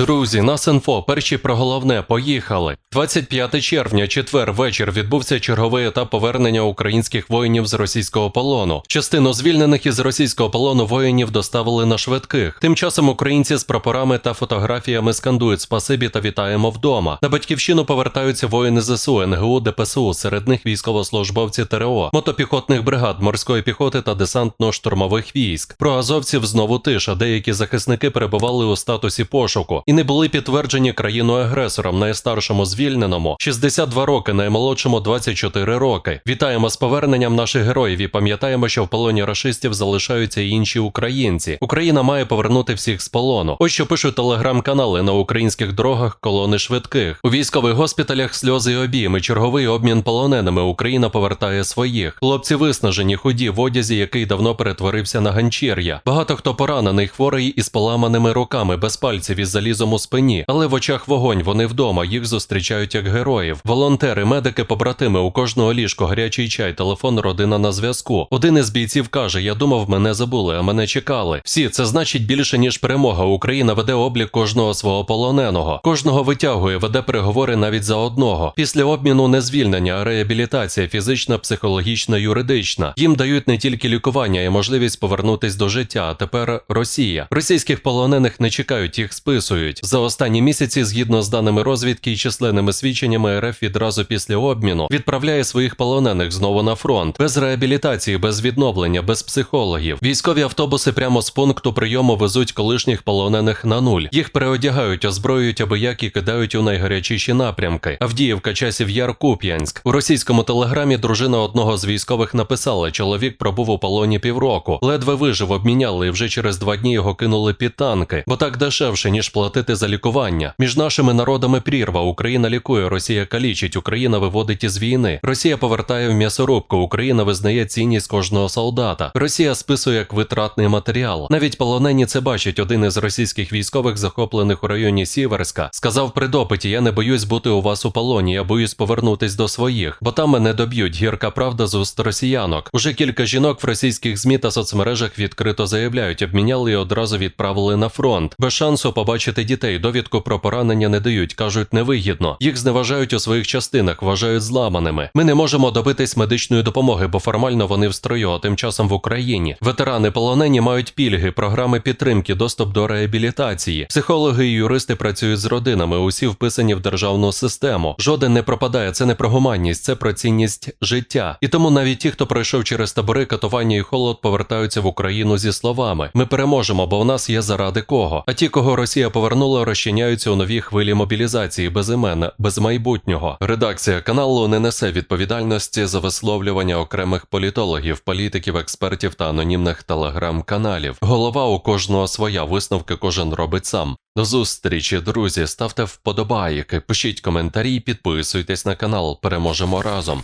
Друзі, нас інфо, перші про головне, поїхали. 25 червня, четвер вечір, відбувся черговий етап повернення українських воїнів з російського полону. Частину звільнених із російського полону воїнів доставили на швидких. Тим часом українці з прапорами та фотографіями скандують спасибі та вітаємо вдома. На батьківщину повертаються воїни ЗСУ, НГУ, ДПСУ, серед них військовослужбовці ТРО, мотопіхотних бригад, морської піхоти та десантно-штурмових військ. Про азовців знову тиша. Деякі захисники перебували у статусі пошуку і не були підтверджені країною-агресором найстаршому звільненому 62 роки, наймолодшому 24 роки. Вітаємо з поверненням наших героїв і пам'ятаємо, що в полоні рашистів залишаються і інші українці. Україна має повернути всіх з полону. Ось що пишуть телеграм-канали на українських дорогах колони швидких. У військових госпіталях сльози і обійми, черговий обмін полоненими. Україна повертає своїх. Хлопці виснажені, худі в одязі, який давно перетворився на ганчір'я. Багато хто поранений, хворий із поламаними руками, без пальців із залізом у спині, але в очах вогонь. Вони вдома. Їх зустрічають як героїв. Волонтери, медики, побратими. У кожного ліжко, гарячий чай, телефон, родина на зв'язку. Один із бійців каже: Я думав, мене забули, а мене чекали. Всі це значить більше ніж перемога. Україна веде облік кожного свого полоненого. Кожного витягує, веде переговори навіть за одного. Після обміну не звільнення, а реабілітація фізична, психологічна, юридична. Їм дають не тільки лікування і можливість повернутись до життя. А тепер Росія. Російських полонених не чекають, їх списують. За останні місяці, згідно з даними розвідки і численними свідченнями, РФ відразу після обміну відправляє своїх полонених знову на фронт без реабілітації, без відновлення, без психологів. Військові автобуси прямо з пункту прийому везуть колишніх полонених на нуль. Їх переодягають, озброюють аби як і кидають у найгарячіші напрямки. Авдіївка, часів Яр, Куп'янськ. У російському телеграмі дружина одного з військових написала: чоловік пробув у полоні півроку, ледве вижив, обміняли, і вже через два дні його кинули під танки, бо так дешевше ніж платити за лікування. Між нашими народами прірва. Україна лікує, Росія калічить, Україна виводить із війни. Росія повертає в м'ясорубку. Україна визнає цінність кожного солдата. Росія списує як витратний матеріал. Навіть полонені це бачать. Один із російських військових, захоплених у районі Сіверська, сказав при допиті: Я не боюсь бути у вас у полоні, я боюсь повернутись до своїх, бо там мене доб'ють. Гірка правда з уст росіянок. Уже кілька жінок в російських змі та соцмережах відкрито заявляють, обміняли і одразу відправили на фронт. Без шансу побачити дітей. Довідку про поранення не дають, кажуть, невигідно. Їх зневажають у своїх частинах, вважають зламаними. Ми не можемо добитись медичної допомоги, бо формально вони в строю, а тим часом в Україні. Ветерани полонені мають пільги, програми підтримки, доступ до реабілітації. Психологи і юристи працюють з родинами, усі вписані в державну систему. Жоден не пропадає. Це не про гуманність, це про цінність життя. І тому навіть ті, хто пройшов через табори, катування і холод, повертаються в Україну зі словами: ми переможемо, бо в нас є заради кого. А ті, кого Росія повернула, розчиняються у новій хвилі мобілізації без імен, без майбутнього. Редакція каналу не несе відповідальності за висловлювання окремих політологів, політиків, експертів та анонімних телеграм-каналів. Голова у кожного своя висновки кожен робить сам. До зустрічі, друзі. Ставте вподобайки, пишіть коментарі, підписуйтесь на канал. Переможемо разом.